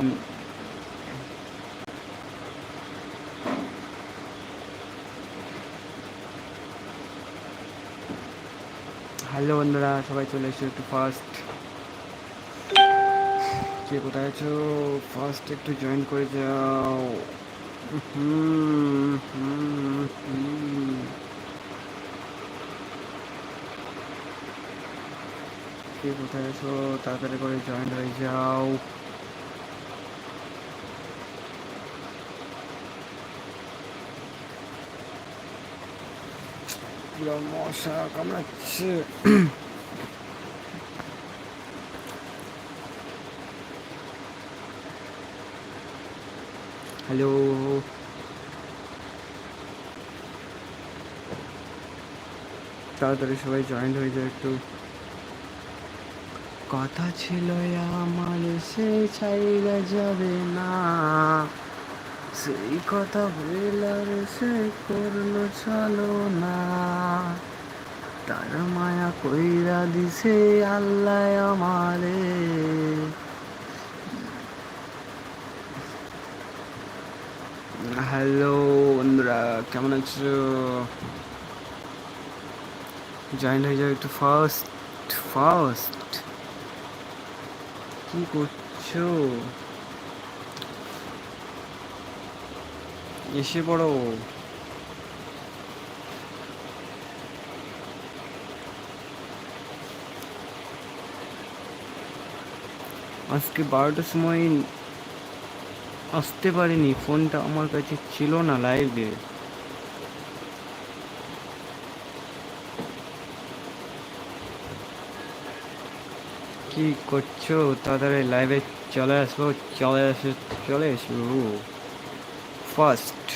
আম- hello বন্ধুরা, সবাই চলে এসো একটু ফার্স্ট কে কোথায় আছো? ফার্স্ট একটু জয়েন করে যাও। কে কোথায় আছো? তাড়াতাড়ি করে জয়েন হয়ে যাও। পুরো মশা কামড়াচ্ছে। হ্যালো তাড়াতাড়ি সবাই জয়েন হয়ে যায় একটু। কথা ছিল, আমার সে ছাইরা যাবে না। সেই কথা বলার সে করল, চলো না। তার মায়া কইরা দিছে আল্লাহ আমারে। হ্যালো বন্ধুরা, কেমন আছো? জয়েন হয়ে যাও একটু ফার্স্ট ফার্স্ট কি করছ? এসে পড়ো। আজকে বারোটার সময় আসতে পারিনি, ফোনটা আমার কাছে ছিল না লাইভে কি করছ? তাড়াতাড়ি লাইভে চলে আসব চলে আসো চলে আসো। ফার্স্ট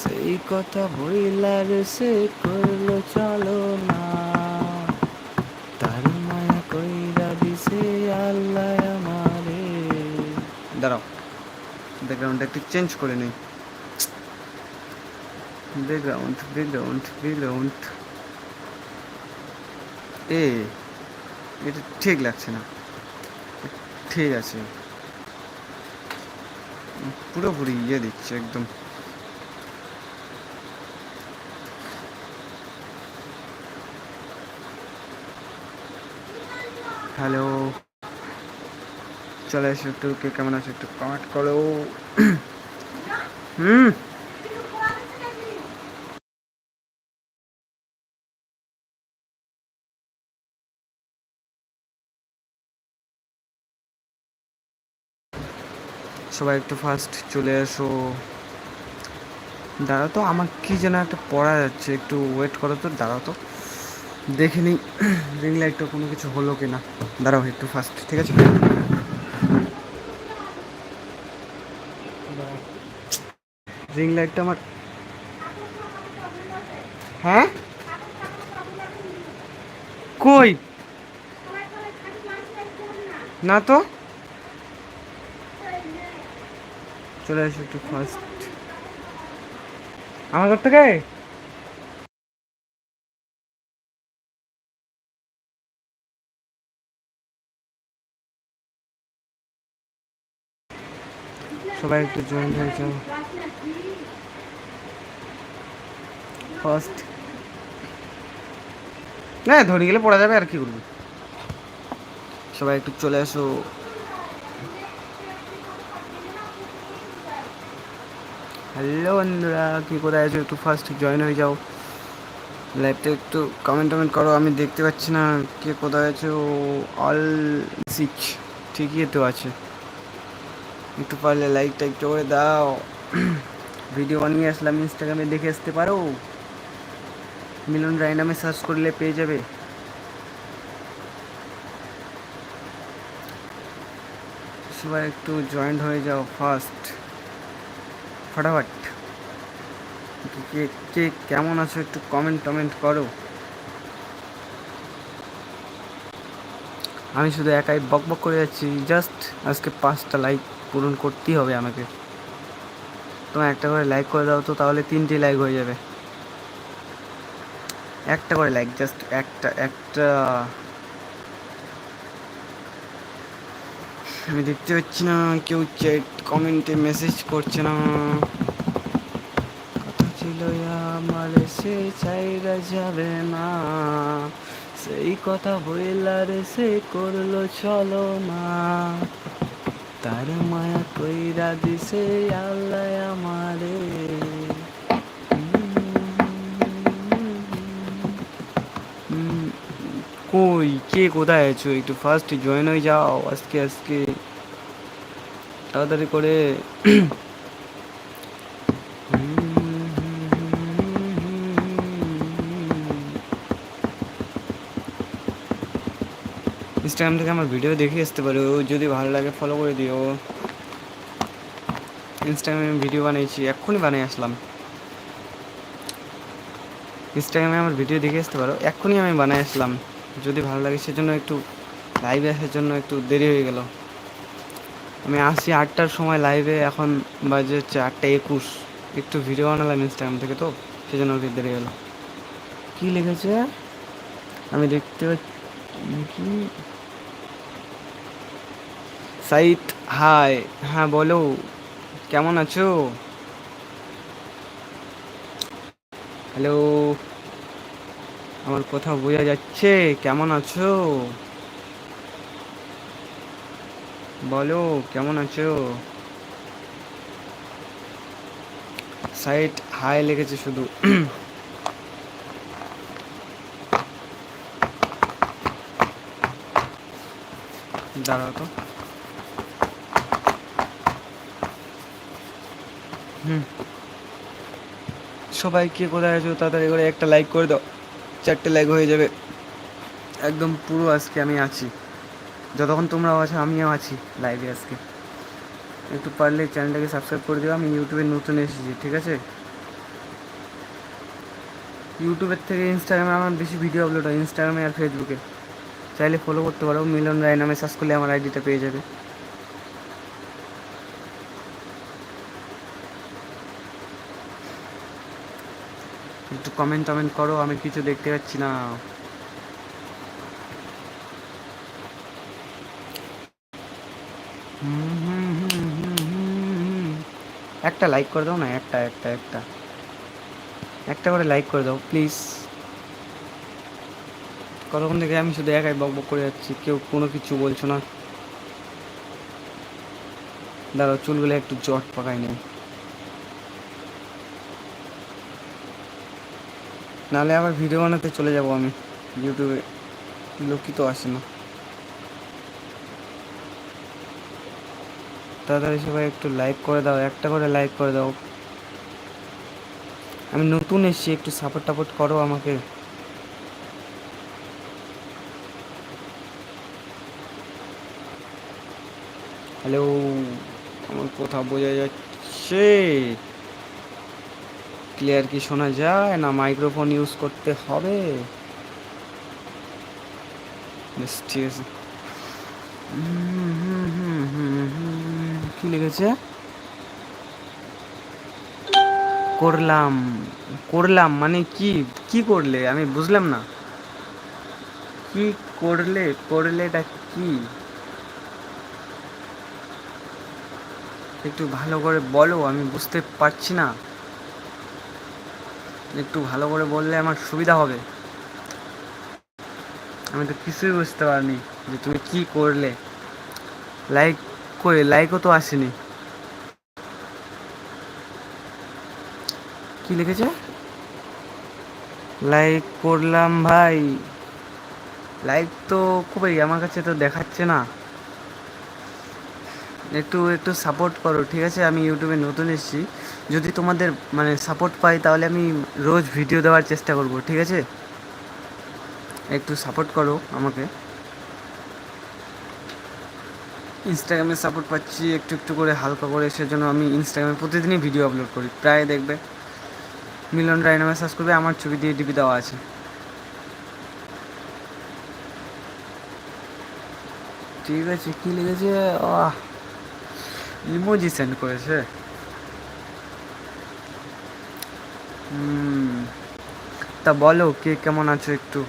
সেই কথা বইলার সে করল চলো না। তার মায়া কইরা দিছে আল্লাহ আমারে। দাঁড়াও ব্যাকগ্রাউন্ডটা একটু চেঞ্জ করে নেই। ব্যাকগ্রাউন্ড ব্যাকগ্রাউন্ড ব্যাকগ্রাউন্ড এ, এটা ঠিক লাগছে না। ঠিক আছে। পুরোপুরি ইয়ে দিচ্ছে একদম। হ্যালো। চলে এসো একটু, কে কেমন আছো একটু কমেন্ট করো। হুম। সবাই একটু ফার্স্ট চলে এসো। দাঁড়াও তো, আমার কি যেন একটা পড়া যাচ্ছে, একটু ওয়েট করো তো, দাঁড়াও তো। দেখে নিই রিং লাইটটা কোনো কিছু হলো কি না দাঁড়াও একটু ফার্স্ট ঠিক আছে? রিং লাইটটা আমার হ্যাঁ? কই? না তো? চলে আসো একটু ফার্স্ট আমার ঘর থেকে সবাই একটু জয়েন হয়ে যাও। ফার্স্ট না ধরে গেলে পড়া যাবে আর কি করবি সবাই একটু চলে আসো। হ্যালো বন্ধুরা, কি কোথায় আছো? একটু ফার্স্ট জয়েন হয়ে যাও। লাইভটা একটু কমেন্ট টমেন্ট করো, আমি দেখতে পাচ্ছি না কে কোথায় আছো। অল সিক ঠিকই তো আছে। একটু পারলে লাইকটা একটু করে দাও। ভিডিও বানিয়ে আসলাম ইনস্টাগ্রামে দেখে আসতে পারো। মিলন রায় নামে সার্চ করলে পেয়ে যাবে। সবাই একটু জয়েন্ট হয়ে যাও ফার্স্ট ফটাফট কে কে কেমন আছো একটু কমেন্ট টমেন্ট করো। আমি শুধু একাই বক বক করে যাচ্ছি। জাস্ট আজকে পাঁচটা লাইক পূরণ করতেই হবে আমাকে। তোমার একটা করে লাইক করে দাও তো, তাহলে তিনটি লাইক হয়ে যাবে। একটা করে লাইক জাস্ট একটা একটা আমি দেখতে পাচ্ছি না, কেউ চ্যাট কমেন্টে মেসেজ করছে না। কথা ছিল আমার সে চাইরা যাবে না। সেই কথা বইলার সে করল, চলো না। তার মায়া কইরা দিছে আল্লাহ আমারে। কই, কে কোথায় আছো? একটু ফার্স্ট জয়েন হয়ে যাও, আজকে আজকে। তাড়াতাড়ি করে। ইনস্টাগ্রাম থেকে আমার ভিডিও দেখে আসতে পারো। যদি ভালো লাগে ফলো করে দিও। ইনস্টাগ্রামে ভিডিও বানিয়েছি এক্ষুনি বানিয়ে আসলাম। ইনস্টাগ্রামে আমার ভিডিও দেখে আসতে পারো। এক্ষুনি আমি বানিয়ে আসলাম। যদি ভালো লাগে, সেজন্য একটু লাইভে আসার জন্য একটু দেরি হয়ে গেল। আমি আসি আটটার সময় লাইভে এখন বাজে হচ্ছে আটটা একুশ। একটু ভিডিও বানালাম ইনস্টাগ্রাম থেকে তো, সেজন্য একটু দেরি হলো কী লিখেছে? আমি দেখতে পাচ্ছি সাইট হাই। হ্যাঁ বলো। কেমন আছো? হ্যালো আমার কথা বোঝা যাচ্ছে। কেমন আছো? বলো, কেমন আছো? সাইট হাই লেগেছে শুধু। দাঁড়াও তো। হুম। সবাই কে কোথায় আছো, তাড়াতাড়ি করে একটা লাইক করে দাও। চারটে লাইক হয়ে যাবে। একদম পুরো আজকে আমি আছি। যতক্ষণ তোমরাও আছো, আমিও আছি লাইভে আজকে। একটু পারলে চ্যানেলটাকে সাবস্ক্রাইব করে দিও, আমি ইউটিউবে নতুন এসেছি, ঠিক আছে? ইউটিউবের থেকে ইনস্টাগ্রামে আমার বেশি ভিডিও আপলোড হয় ইনস্টাগ্রামে আর ফেসবুকে চাইলে ফলো করতে পারো, মিলন রায় নামে সার্চ করলে আমার আইডিটা পেয়ে যাবে। একটু কমেন্ট টমেন্ট করো, আমি কিছু দেখতে পাচ্ছি না হুম হুম হুম হুম হুম হুম। একটা লাইক করে দাও না একটা একটা একটা একটা করে লাইক করে দাও প্লিজ কতক্ষণ থেকে আমি শুধু একাই বক বক করে যাচ্ছি কেউ কোনো কিছু বলছো না দাঁড়াও চুলগুলো একটু জট পাকাই নেই নাহলে আবার ভিডিও বানাতে চলে যাব আমি ইউটিউবে লোকই তো আসে না তাড়াতাড়ি সবাই একটু লাইক করে দাও, একটা করে লাইক করে দাও। আমি নতুন এসেছি, একটু সাপোর্ট টাপোর্ট করো আমাকে। হ্যালো আমার কথা বোঝা যাচ্ছে। ক্লিয়ার কি শোনা যায়? না মাইক্রোফোন ইউজ করতে হবে। ঠিক আছে হুম, হুম, হুম, হুম, হুম। কি লিখেছে? করলাম করলাম মানে কি কি করলে? আমি বুঝলাম না। কি করলে, করলেটা কি? একটু ভালো করে বলো, আমি বুঝতে পারছি না। একটু ভালো করে বললে আমার সুবিধা হবে। আমি তো কিছুই বুঝতে পারিনি যে তুমি কি করলে। লাইক করে লাইকও তো আসেনি। কি লিখেছে? লাইক করলাম ভাই। লাইক তো খুবই আমার কাছে তো দেখাচ্ছে না। একটু একটু সাপোর্ট করো, ঠিক আছে? আমি ইউটিউবে নতুন এসেছি। যদি তোমাদের মানে সাপোর্ট পাই, তাহলে আমি রোজ ভিডিও দেওয়ার চেষ্টা করব, ঠিক আছে? একটু সাপোর্ট করো আমাকে। ইনস্টাগ্রামে সাপোর্ট পাচ্ছি, একটু একটু করে হালকা করে, সেজন্য আমি ইনস্টাগ্রামে প্রতিদিনই ভিডিও আপলোড করি, প্রায় দেখবে। মিলন রায় নামে সার্চ করবে, আমার ছবি দিয়ে ডিপি দেওয়া আছে। ঠিক আছে, কি লেগেছে ইমোজি সেন্ড করেছে। তা বলো, কে কেমন আছো একটু?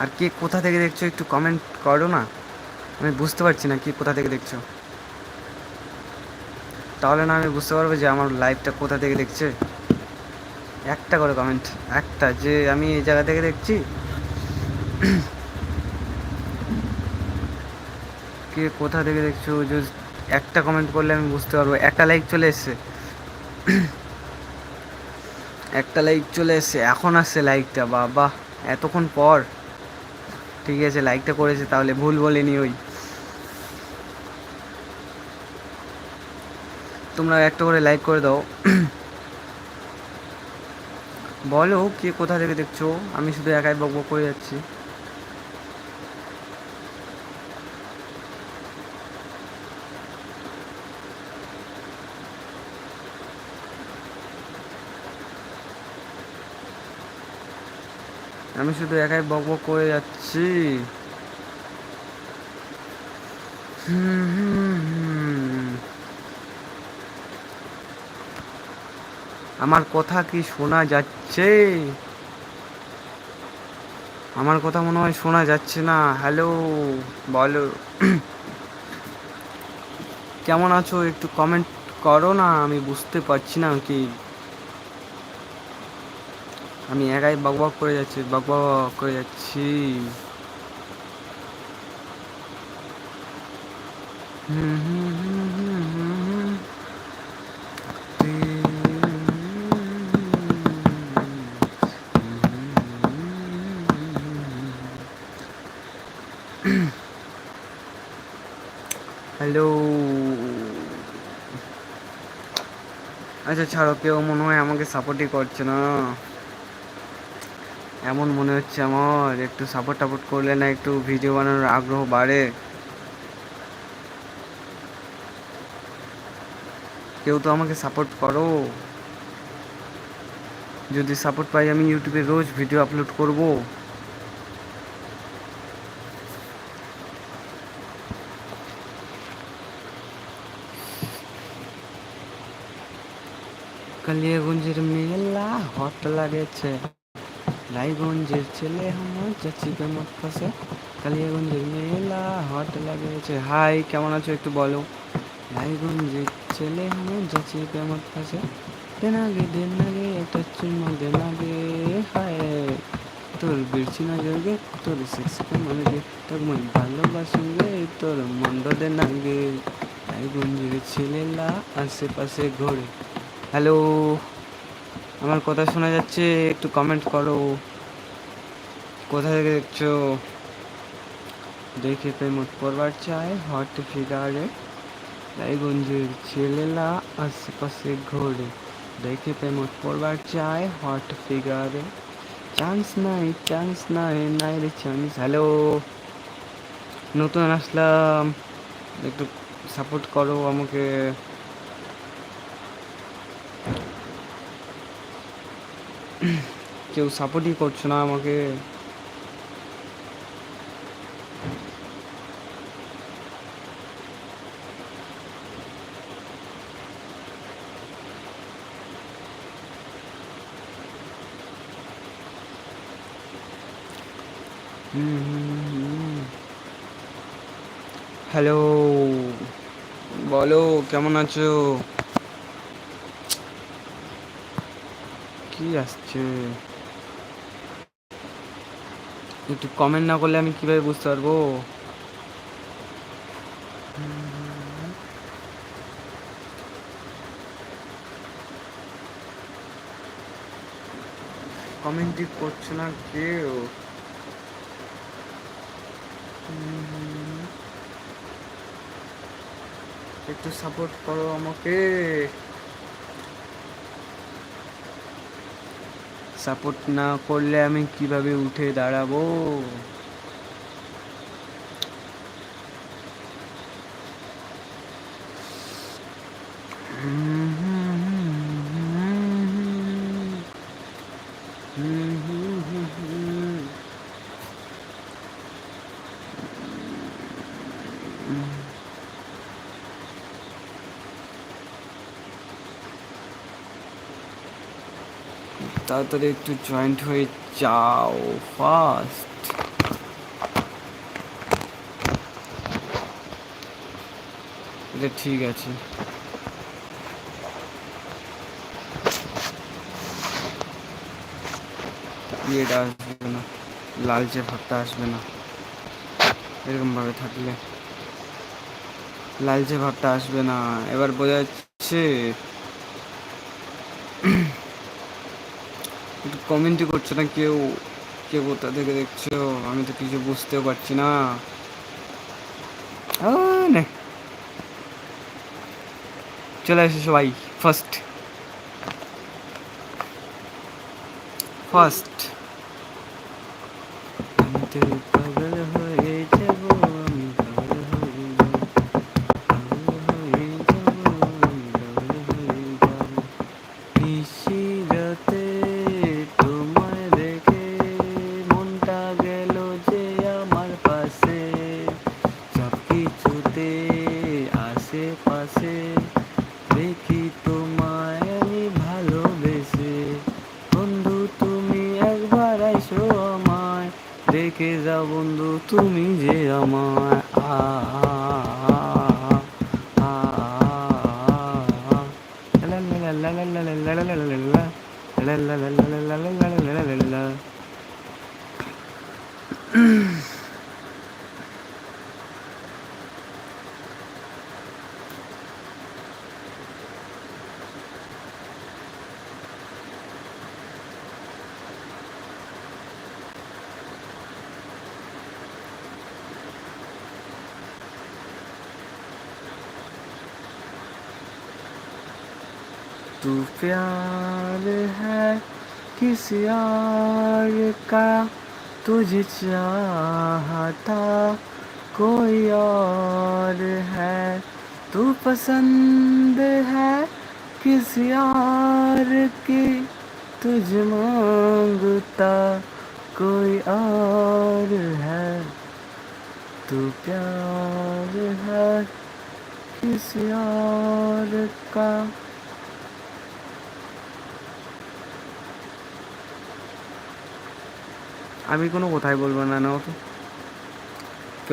আর কে কোথা থেকে দেখছ একটু কমেন্ট করো না? আমি বুঝতে পারছি না কে কোথা থেকে দেখছ। তাহলে না আমি বুঝতে পারব যে আমার লাইভটা কোথা থেকে দেখছে। একটা করে কমেন্ট একটা যে আমি এই জায়গা থেকে দেখছি। কে কোথা থেকে দেখছ জাস্ট একটা কমেন্ট করলে আমি বুঝতে পারব। একটা লাইক চলে এসছে। একটা লাইক চলে এসছে। এখন আসছে লাইকটা বাবা। এতক্ষণ পর। ঠিক আছে লাইকটা করেছে, তাহলে ভুল বলেনি ওই। তোমরা একটা করে লাইক করে দাও। বলো, কে কোথা থেকে দেখছ? আমি শুধু একাই বকবক বক করে যাচ্ছি। আমি শুধু একাই বক বক করে যাচ্ছি। আমার কথা কি শোনা যাচ্ছে? আমার কথা মনে হয় শোনা যাচ্ছে না। হ্যালো বলো। কেমন আছো? একটু কমেন্ট করো না, আমি বুঝতে পারছি না কি আমি একাই বক বক করে যাচ্ছি বক বক করে যাচ্ছি। হ্যালো আচ্ছা ছাড়ো, কেউ মনে হয় আমাকে সাপোর্টই করছে না। এমন মনে হচ্ছে আমার? একটু সাপোর্ট টাপোর্ট করলে না একটু ভিডিও বানানোর আগ্রহ বাড়ে? কেউ তো আমাকে সাপোর্ট করো। যদি সাপোর্ট পাই আমি ইউটিউবে রোজ ভিডিও আপলোড করব। কালিয়াগঞ্জের মেলা হট লাগেছে। রায়গঞ্জের ছেলে আমার চাচি কেমন পাশে। কালিয়াগঞ্জের মেলা হট লাগেছে। হাই কেমন আছো একটু বলো। রায়গঞ্জের ছেলে আমার চাচি কেমন পাশে। দেনাগে দেনাগে একটা চুম্মা দেনাগে হায় তোর বিরছি না জর্গে তোর সেক্স কেমন গে তোর মই ভালোবাসুন গে তোর মন্দ দেনাগে রায়গঞ্জের ছেলেলা আশেপাশে ঘোরে। হ্যালো আমার কথা শোনা যাচ্ছে, একটু কমেন্ট করো। কোথা থেকে দেখছ? দেখে প্রেমত পড়বার চায় হট ফিগারে রায়গঞ্জের ছেলেলা আশেপাশে ঘোরে। দেখে প্রেমত পড়বার চায় হট ফিগারে চান্স নাই চান্স নাই নাই রে চান্স হ্যালো নতুন আসলাম। একটু সাপোর্ট করো আমাকে। কেউ সাপোর্টই করছ না আমাকে। হ্যালো বলো কেমন আছো? কি আসছে? একটু কমেন্ট না করলে আমি কীভাবে বুঝতে পারব? কমেন্টই করছে না কেউ। একটু সাপোর্ট করো আমাকে। সাপোর্ট না করলে আমি কীভাবে উঠে দাঁড়াবো? হুম তাড়াতাড়ি একটু জয়েন্ট হয়ে যাও ফার্স্ট এটা ঠিক আছে। ইয়েটা আসবে না লালচে ভাবটা আসবে না, এরকমভাবে থাকলে। লালচে ভাবটা আসবে না, এবার বোঝা যাচ্ছে কমেন্টই করছে না? কেউ কে কোথা থেকে দেখছ? আমি তো কিছু বুঝতেও পারছি না। চলে আসে সবাই ফার্স্ট ফার্স্ট तू प्यार है किसी और का? तुझे चाहता कोई और है? तू पसंद है किसी और की? तुझ माँगता कोई और है? तू प्यार है किसी और का? আমি কোনো কথাই বলব না না, ওকে?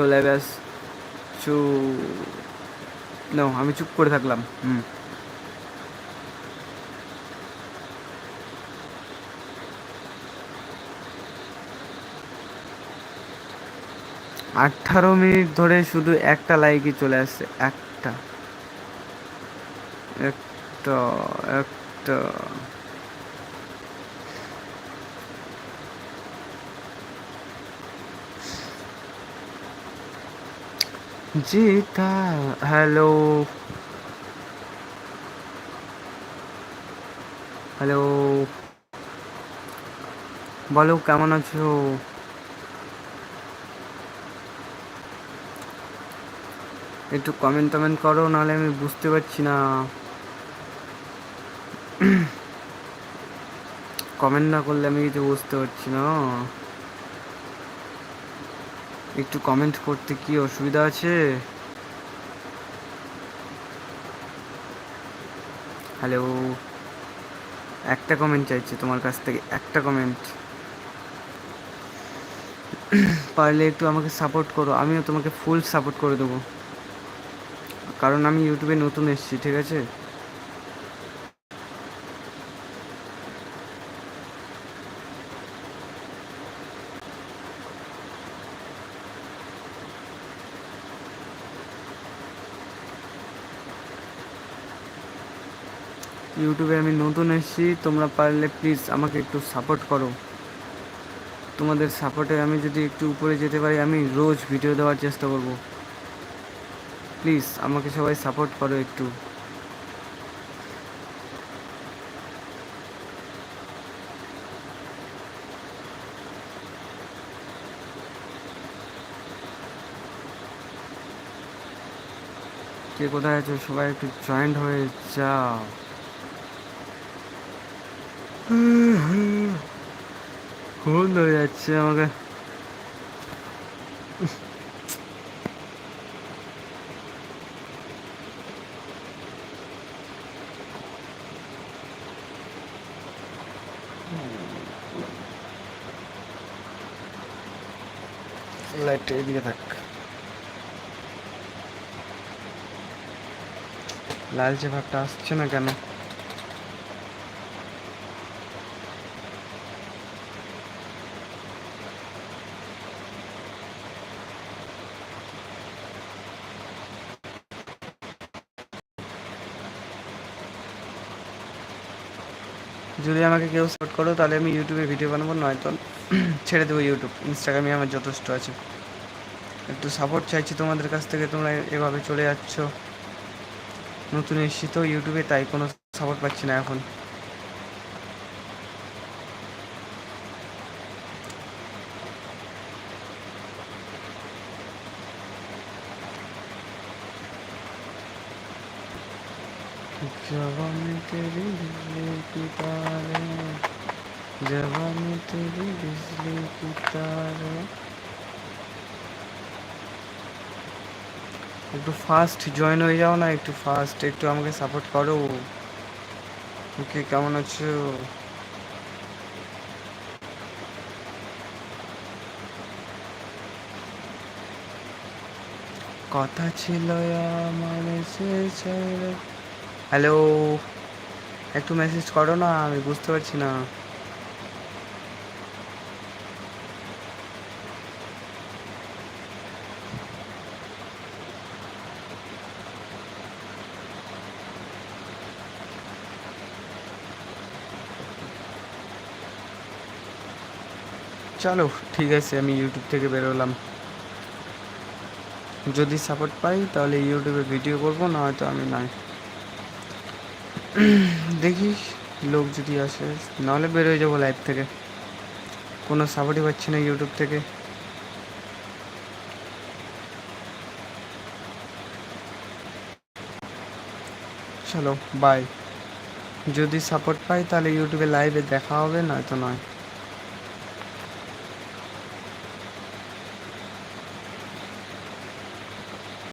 লাইভে আস, চু, নাও, আমি চুপ করে থাকলাম, হুম। আঠারো মিনিট ধরে শুধু একটা লাইকই চলে আসছে, একটা। একটা একটা। জিতা হ্যালো। হ্যালো। বলো, কেমন আছো? একটু কমেন্ট টমেন্ট করো, নাহলে আমি বুঝতে পারছি না। কমেন্ট না করলে আমি কিছু বুঝতে পারছি না। একটু কমেন্ট করতে কি অসুবিধা আছে? হ্যালো একটা কমেন্ট চাইছে তোমার কাছ থেকে, একটা কমেন্ট পারলে একটু আমাকে সাপোর্ট করো, আমিও তোমাকে ফুল সাপোর্ট করে দেবো। কারণ আমি ইউটিউবে নতুন এসেছি, ঠিক আছে? ইউটিউবে আমি নতুন এসেছি, তোমরা পারলে প্লিজ আমাকে একটু সাপোর্ট করো। তোমাদের সাপোর্টে আমি যদি একটু উপরে যেতে পারি, আমি রোজ ভিডিও দেওয়ার চেষ্টা করব। প্লিজ আমাকে সবাই সাপোর্ট করো একটু। কে কোথায় আছো? সবাই একটু জয়েন্ট হয়ে যাও। ঘুম ধরে যাচ্ছে আমাকে লাইট এদিকে থাক। লালচে ভাবটা আসছে না কেন? যদি আমাকে কেউ সাপোর্ট করো তাহলে আমি ইউটিউবে ভিডিও বানাবো নয়তো ছেড়ে দেবো ইউটিউব ইনস্টাগ্রামে আমার যথেষ্ট আছে একটু সাপোর্ট চাইছি তোমাদের কাছ থেকে তোমরা এভাবে চলে যাচ্ছ নতুন এসছি তো ইউটিউবে তাই কোনো সাপোর্ট পাচ্ছি না এখন जब मैं तेरी बिजली की तारे जब मैं तेरी बिजली की तारे একটু ফাস্ট জয়েন হয়ে যাও না একটু ফাস্ট একটু আমাকে সাপোর্ট করো ওকে কেমন আছো কথা ছিল আমার সে ছেড়ে হ্যালো একটু মেসেজ করো না আমি বুঝতে পারছি না চলো, ঠিক আছে, আমি ইউটিউব থেকে বেরোলাম যদি সাপোর্ট পাই, তাহলে ইউটিউবে ভিডিও করব না হয়তো আমি নাই। দেখি, লোক যদি আসে, নাহলে বেরোয় যাব লাইভ থেকে। কোনো সাপোর্টই পাচ্ছি না ইউটিউব থেকে। চলো বাই যদি সাপোর্ট পাই, তাহলে ইউটিউবে লাইভে দেখা হবে, নয়তো নয়।